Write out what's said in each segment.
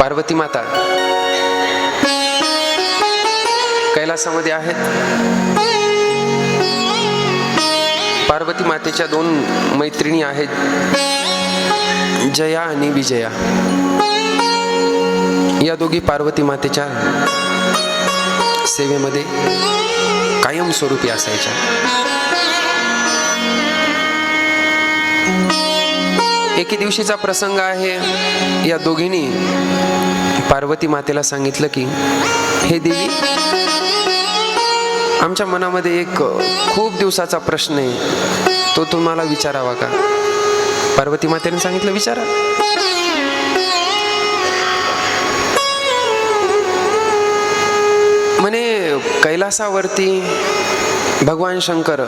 पार्वती माता कैलासामध्ये आहेत. पार्वती मातेच्या दोन मैत्रिणी आहेत. जया आणि विजया. या दोघी पार्वती मातेच्या सेवेमध्ये कायमस्वरूपी असायच्या. एके दिवशीचा प्रसंग आहे. या दोघींनी पार्वती मातेला सांगितलं की हे देवी आमच्या मनामध्ये एक खूप दिवसाचा प्रश्न आहे. तो तुम्हाला विचारावा का? पार्वती मातेने सांगितलं विचारा. म्हणे कैलासावरती भगवान शंकर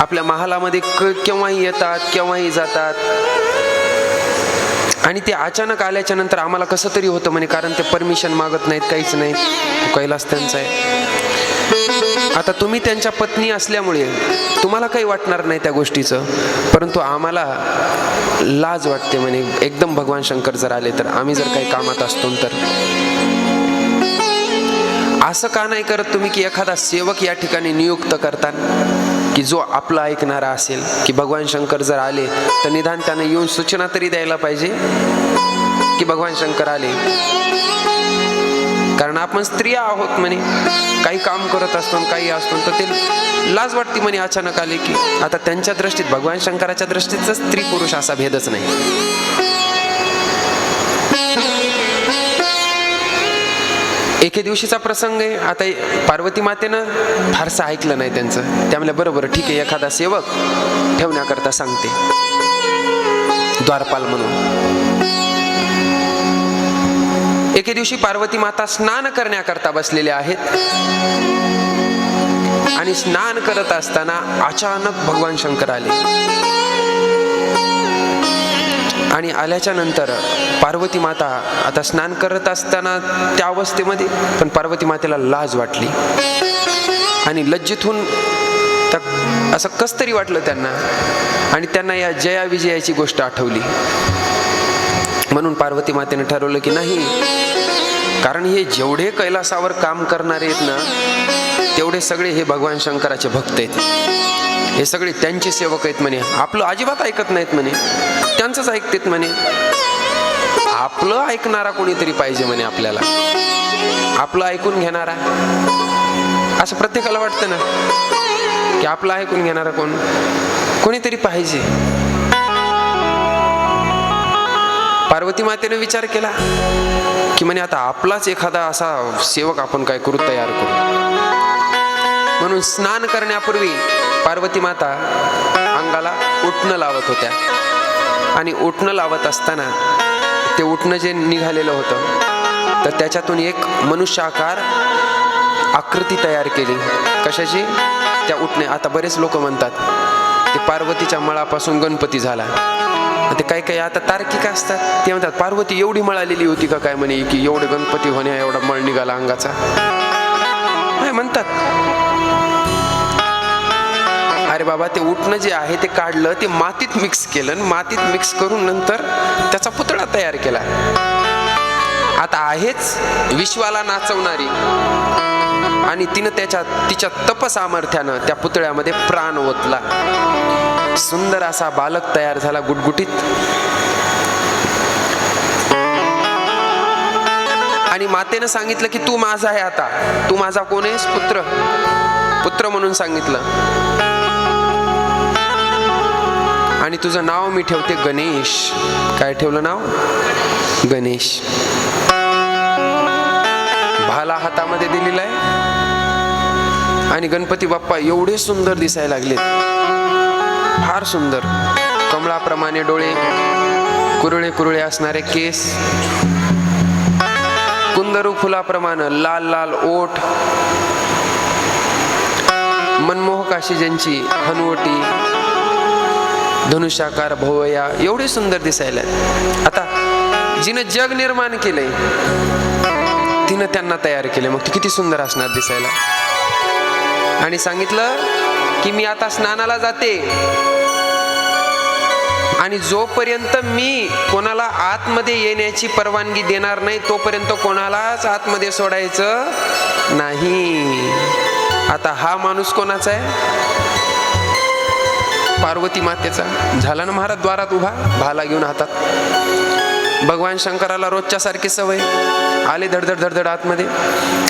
आपल्या महालामध्ये क केव्हाही येतात केव्हाही जातात. आणि ते अचानक आल्याच्यानंतर आम्हाला कसं तरी होतं म्हणे कारण ते परमिशन मागत नाहीत काहीच नाही. तो कैलास त्यांचा आहे. आता तुम्ही त्यांच्या पत्नी असल्यामुळे तुम्हाला काही वाटणार नाही त्या गोष्टीचं परंतु आम्हाला लाज वाटते म्हणे. एकदम भगवान शंकर जर आले तर आम्ही जर काही कामात असतो तर. असं का नाही करत तुम्ही की एखादा सेवक या ठिकाणी नियुक्त करता की जो आपला ऐकणारा असेल की भगवान शंकर जर आले तर निदान त्यानं येऊन सूचना तरी द्यायला पाहिजे की भगवान शंकर आले. कारण आपण स्त्रिया आहोत म्हणे. काही काम करत असतो आणि काही असतो तर ते लाज वाटते म्हणे अचानक आले की. आता त्यांच्या दृष्टीत भगवान शंकराच्या दृष्टीत स्त्री पुरुष असा भेदच नाही. एके दिवशीचा प्रसंग आहे. आता पार्वती मातेनं फारसं ऐकलं नाही त्यांचं. त्यामुळे बरोबर ठीक आहे एखादा सेवक ठेवण्याकरता सांगते. द्वारपाल म्हणून. एके दिवशी पार्वती माता स्नान करण्याकरता बसलेल्या आहेत. आणि स्नान करत असताना अचानक भगवान शंकर आले. आणि आल्याच्यानंतर पार्वती माता आता स्नान करत असताना त्या अवस्थेमध्ये पण पार्वती मातेला लाज वाटली. आणि लज्जित होऊन असं कस तरी वाटलं त्यांना. आणि त्यांना या जया विजयाची गोष्ट आठवली. म्हणून पार्वती मातेने ठरवलं की नाही कारण हे जेवढे कैलासावर काम करणारे आहेत ना तेवढे सगळे हे भगवान शंकराचे भक्त आहेत. हे सगळे त्यांचे सेवक आहेत म्हणे. आपलं अजिबात ऐकत नाहीत म्हणे. त्यांचंच ऐकतेत म्हणे. आपलं ऐकणारा कोणीतरी पाहिजे म्हणे आपल्याला. आपलं ऐकून घेणारा. असं प्रत्येकाला वाटतं ना की आपलं ऐकून घेणारा कोण? कोणीतरी पाहिजे. पार्वती मातेने विचार केला की म्हणे आता आपलाच एखादा असा सेवक आपण काय करू तयार करू? म्हणून स्नान करण्यापूर्वी पार्वती माता अंगाला उठणं लावत होत्या. आणि उठणं लावत असताना ते उठणं जे निघालेलं होतं तर त्याच्यातून एक मनुष्याकार आकृती तयार केली. कशाची? त्या उठणे. आता बरेच लोक म्हणतात ते पार्वतीच्या मळापासून गणपती झाला. ते काही काही आता तार्किक असतात. ते म्हणतात पार्वती एवढी मळालेली होती का काय? म्हणे की एवढे गणपती होण्या एवढा मळ निघाला अंगाचा. काय म्हणतात. बाबा ते उठणं जे आहे ते काढलं ते मातीत मिक्स केलं आणि मातीत मिक्स करून नंतर त्याचा पुतळा तयार केला. आता आहेच विश्वाला नाचवणारी. आणि तिनं त्याच्या तिच्या तपसामर्थ्यानं त्या पुतळ्यामध्ये प्राण ओतला. सुंदर असा बालक तयार झाला गुटगुटीत. आणि मातेनं सांगितलं की तू माझा आहे आता. तू माझा कोण आहेस? पुत्र. पुत्र म्हणून सांगितलं. आणि तुझं नाव मी ठेवते गणेश. काय ठेवलं नाव? गणेश. भाला हातामध्ये दिलेला आहे. आणि गणपती बाप्पा एवढे सुंदर दिसायला लागलेत. फार सुंदर. कमळाप्रमाणे डोळे कुरळे कुरळे असणारे केस. कुंदरू फुलाप्रमाणे लाल लाल ओठ. मनमोहक अशी ज्यांची हनुवटी धनुष्याकार भोवया एवढे सुंदर दिसायला. आता जिनं जग निर्माण केलंय तिनं त्यांना तयार केले मग ती किती सुंदर असणार दिसायला? आणि सांगितलं की मी आता स्नानाला जाते. आणि जोपर्यंत मी कोणाला आतमध्ये येण्याची परवानगी देणार नाही तोपर्यंत कोणालाच आतमध्ये सोडायचं नाही. आता हा माणूस कोणाचा आहे? पार्वती मातेचा. झाला ना महाराज द्वारात उभा भाला घेऊन हातात. भगवान शंकराला रोजच्या सारखी सवय. आले धडधड धडधड आतमध्ये.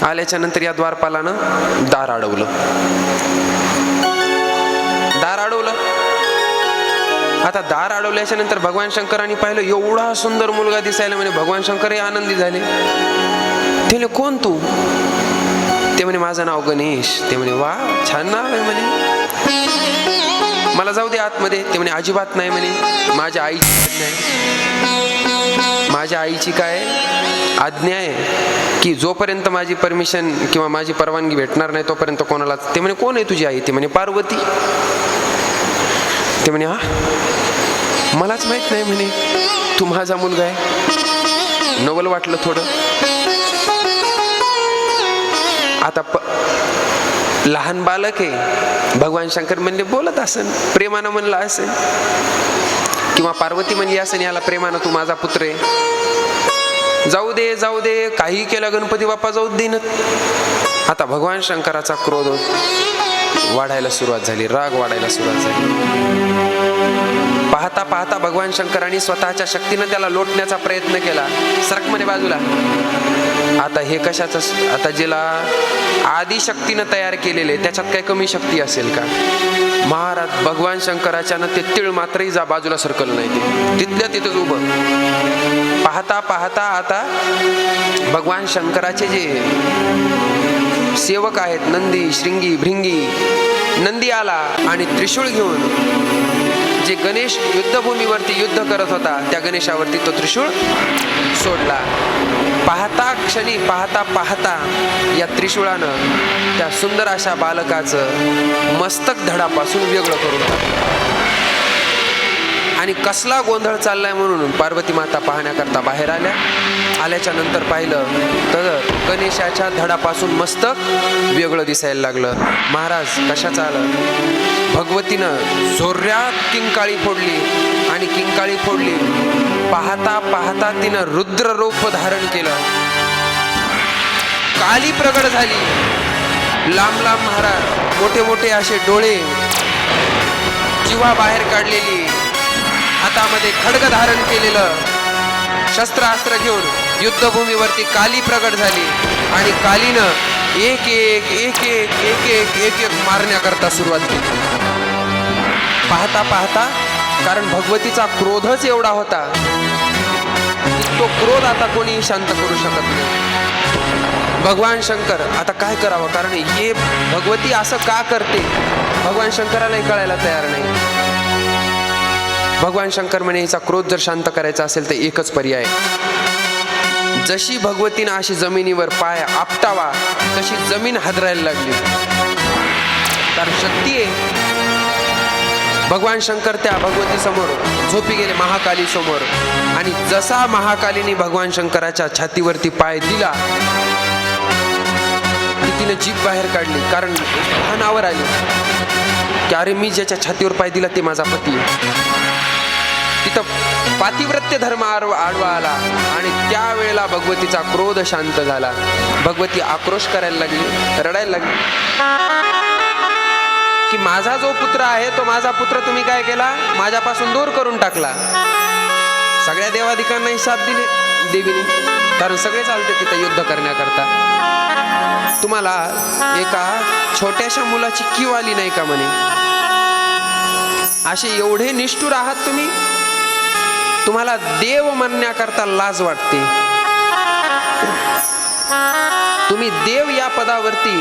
आल्याच्यानंतर या द्वारपालानं दार अडवलं. दार अडवलं. आता दार अडवल्याच्या नंतर भगवान शंकरांनी पाहिलं एवढा सुंदर मुलगा दिसायला म्हणे भगवान शंकरही आनंदी झाले. ते कोण तू? ते म्हणे माझं नाव गणेश. ते म्हणे वा छान नाव आहे म्हणे. मला जाऊ दे आतमध्ये. ते म्हणे अजिबात नाही म्हणे. माझ्या आईची आज्ञा आहे माझ्या आईची काय? आज्ञा आहे की जोपर्यंत माझी परमिशन किंवा माझी परवानगी भेटणार नाही तोपर्यंत कोणालाच ते म्हणे कोण आहे तुझी आई? ते म्हणे पार्वती. ते म्हणे हा? मलाच माहीत नाही म्हणे. तू माझा मुलगा आहे. नवल वाटलं थोडं. आता प लहान बालक आहे. भगवान शंकर म्हणले बोलत असन प्रेमानं म्हणलं असेल. किंवा पार्वती म्हणली असेल याला प्रेमानं तू माझा पुत्र आहे. जाऊ दे जाऊ दे काही केलं गणपती बाप्पा जाऊ देईनच आता भगवान शंकराचा क्रोध वाढायला सुरुवात झाली राग वाढायला सुरुवात झाली. पाहता पाहता भगवान शंकरांनी स्वतःच्या शक्तीनं त्याला लोटण्याचा प्रयत्न केला. सरक म्हणे बाजूला. आता हे कशाचं आता जिला आदिशक्तीनं तयार केलेले त्याच्यात काही कमी शक्ती असेल का? महाराज भगवान शंकराच्या ते तिळ मात्रही जा बाजूला सरकल नाही ते. तिथल्या तिथंच उभं. पाहता पाहता आता भगवान शंकराचे जे सेवक आहेत नंदी श्रिंगी भृंगी नंदी आला आणि त्रिशूळ घेऊन जे गणेश युद्धभूमीवरती युद्ध करत होता त्या गणेशावरती तो त्रिशूळ सोडला. पाहता क्षणी पाहता पाहता या त्रिशूळानं त्या सुंदर अशा बालकाचं मस्तक धडापासून वेगळं करून टाकलं. आणि कसला गोंधळ चाललाय म्हणून पार्वती माता पाहण्याकरता बाहेर आल्या. आल्याच्यानंतर पाहिलं तर गणेशाच्या धडापासून मस्तक वेगळं दिसायला लागलं. महाराज कशाचं आलं? भगवतीनं झोर्यात किंकाळी फोडली आणि किंकाळी फोडली. पाहता पाहता तिनं रुद्र रूप धारण केलं. काली प्रगट झाली. लांब लांब महाराज मोठे मोठे असे डोळे जीवा बाहेर काढलेली. हातामध्ये खडग धारण केलेलं शस्त्रास्त्र घेऊन युद्धभूमीवरती काली प्रगट झाली. आणि कालीनं एक एक एक एक एक एक एक एक मारण्याकरता सुरुवात केली. पाहता पाहता कारण भगवतीचा क्रोधच एवढा होता तो क्रोध आता कोणी शांत करू शकत नाही. भगवान शंकर आता काय करावं? कारण हे भगवती असं का करते? भगवान शंकरालाही कळायला तयार नाही. भगवान शंकर म्हणे हिचा क्रोध जर शांत करायचा असेल तर एकच पर्याय जशी भगवतीनं अशी जमिनीवर पाय आपटावा तशी जमीन हादरायला लागली. कारण शक्ती आहे. भगवान शंकर त्या भगवती समोर झोपी गेले महाकाली समोर आणि जसा महाकालीने भगवान शंकराच्या छातीवरती पाय दिला की तिने जीभ बाहेर काढली. कारण भानावर आली. की अरे मी ज्याच्या छातीवर पाय दिला ते माझा पती आहे. तिथं पातिव्रत्य धर्म आडवा आडवा आला आणि त्यावेळेला भगवतीचा क्रोध शांत झाला. भगवती आक्रोश करायला लागली रडायला लागली. की माझा जो पुत्र आहे तो माझा पुत्र तुम्ही काय केला? माझ्यापासून दूर करून टाकला. सगळ्या देवाधिकांनाही साथ दिले देवीने. कारण सगळे चालते तिथं युद्ध करण्याकरता. तुम्हाला एका छोट्याशा मुलाची कीव आली नाही का म्हणे? असे एवढे निष्ठुर आहात तुम्ही? तुम्हाला देव म्हणण्याकरता लाज वाटते. तुम्ही देव या पदावरती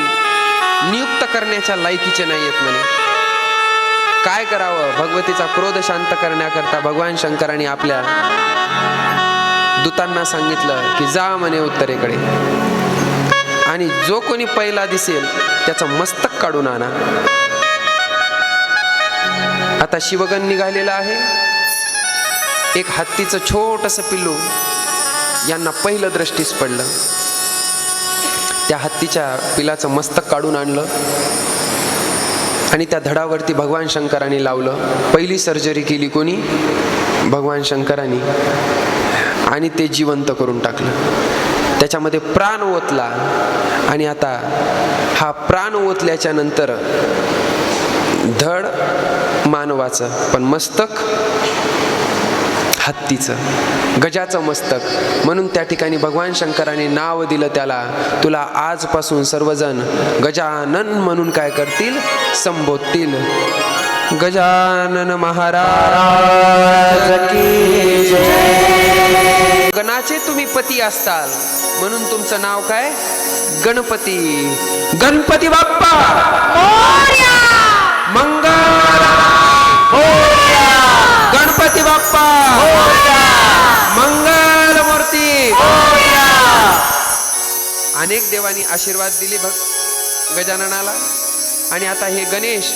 नियुक्त करण्याच्या लायकीचे नाही आहेत म्हणे. काय करावं? भगवतीचा क्रोध शांत करण्याकरता भगवान शंकराने आपल्या दूतांना सांगितलं की जा म्हणे उत्तरेकडे. आणि जो कोणी पहिला दिसेल त्याचं मस्तक काढून आणा. आता शिवगण निघालेला आहे. एक हत्तीचं छोटस पिल्लू यांना पहिलं दृष्टीस पडलं. त्या हत्तीच्या पिलाचं मस्तक काढून आणलं आणि त्या धडावरती भगवान शंकरांनी लावलं. पहिली सर्जरी केली कोणी? भगवान शंकरांनी. आणि ते जिवंत करून टाकलं. त्याच्यामध्ये प्राण ओतला. आणि आता हा प्राण ओतल्याच्या नंतर धड मानवाचं पण मस्तक हत्तीचं. गजाचं मस्तक. म्हणून त्या ठिकाणी भगवान शंकराने नाव दिलं त्याला. तुला आजपासून सर्वजण गजानन म्हणून काय करतील? संबोधतील. गजानन महाराज गणाचे तुम्ही पती असताल. म्हणून तुमचं नाव काय? गणपती. गणपती बाप्पा! मंगलमूर्ती. मूर्ती अनेक देवांनी आशीर्वाद दिले भक्त गजाननाला. आणि आता हे गणेश